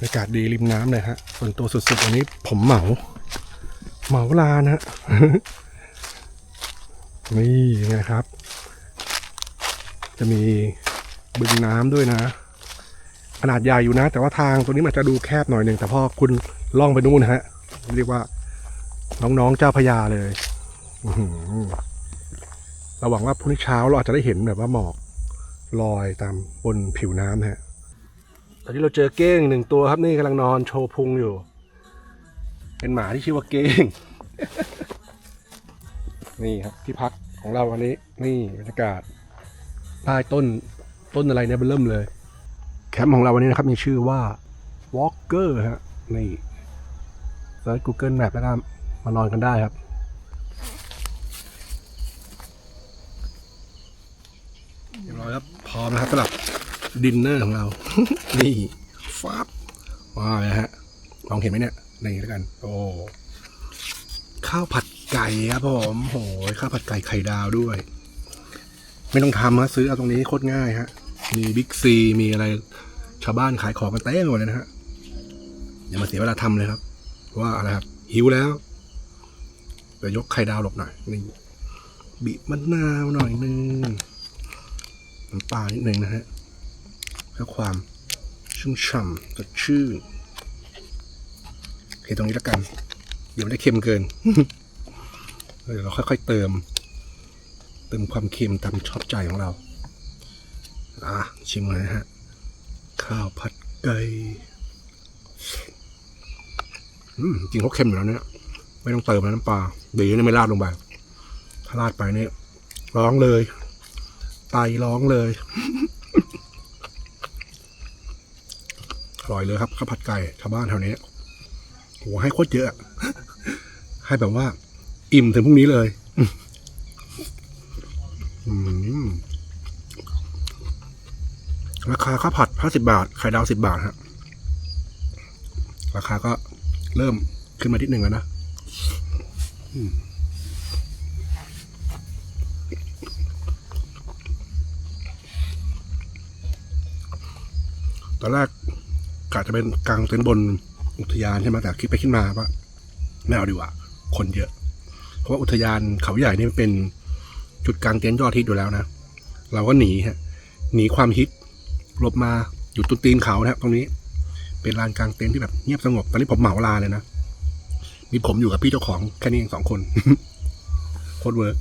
บรรยากาศดีริมน้ำเลยฮะ ส่วนตัวสุดๆวันนี้ผมเหมา เหมาลานฮะนี่ไงครับ จะมีบึงน้ำด้วยนะ ขนาดใหญ่อยู่นะ แต่ว่าทางตัวนี้มันจะดูแคบหน่อยหนึ่งแต่พอคุณล่องไปนู่นนะฮะ เรียกว่า น้องๆเจ้าพระยาเลยเราหวังว่าพรุ่งนี้เช้าเราอาจจะได้เห็นแบบว่าหมอกลอยตามบนผิวน้ำฮะ อนนี้เราเจอเก้งหนึ่งตัวครับนี่กำลังนอนโชว์พุงอยู่ เป็นหมาที่ชื่อว่าเก้ง นี่ครับที่พักของเราวันนี้ นี่บรรยากาศใต้ต้นต้นอะไรเนี่ยเบิ่มเลย แคมป์ของเราวันนี้นะครับมีชื่อว่า Walker ฮะนี่เซิร์ช Google Map แล้วก็มานอนกันได้ครับเรียบร้อยครับพร้อมนะครับสำหรับ ดินเนอร์ของเรา นี่ฟับว้าวนะฮะมองเห็นไหมเนี่ยนี่แล้วกัน โอ้ข้าวผัดไก่ครับผมโหยข้าวผัดไก่ไข่ดาวด้วย ไม่ต้องทำนะซื้อเอาตรงนี้โคตรง่ายฮะ มีบิ๊กซีมีอะไรชาวบ้านขายของกันเต็มหมดเลยนะฮะอย่ามาเสียเวลาทำเลยครับว่าอะไรครับ หิวแล้วเดี๋ยวยกไข่ดาวหลบหน่อยนี่บีบมะนาวหน่อยนึงน้ำปลานิดนึงนะฮะ พื่อความชุ่มฉ่ำสดชื่นโอเคตรงนี้แล้วกัน เดี๋ยวไม่ได้เค็มเกินเดี๋ยวเราค่อยๆเติม เติมความเค็มตามชอบใจของเรา อะชิมเลยนะฮะ ข้าวผัดไก่จริงเขาเค็มอยู่แล้วเนี่ยไม่ต้องเติมน้ำปลาเดี๋ยวนะไม่ราดลงไปถ้าราดไปเนี่ยร้องเลยไตร้องเลย อ ร่อยเลยครับข้าวผัดไก่ชาวบ้านแถวนี้โหให้โคตรเยอะ ให้แบบว่า อิ่มถึงพรุ่งนี้เลยราคาข้าวผัดห้าสิบาท ไข่ดาวสิบาทฮะราคาก็เริ่มขึ้นมาทิดหนึ่งแล้วนะตอนแรก กะจะเป็นกลางเต็นท์บนอุทยานใช่ไหมแต่คิดไปคิดมาว่าไม่เอาดีกว่า คนเยอะ เพราะว่าอุทยานเขาใหญ่นี่เป็นจุดกลางเต็นท์ยอดฮิตอยู่แล้วนะ เราก็หนีฮะ หนีความฮิตหลบมาอยู่ตุนตีนเขานะครับตรงนี้ เป็นลานกลางเต็นท์ที่แบบเงียบสงบ ตอนนี้ผมเหมาลาเลยนะ มีผมอยู่กับพี่เจ้าของแค่นี้เองสองคน โคตรเวิร์ก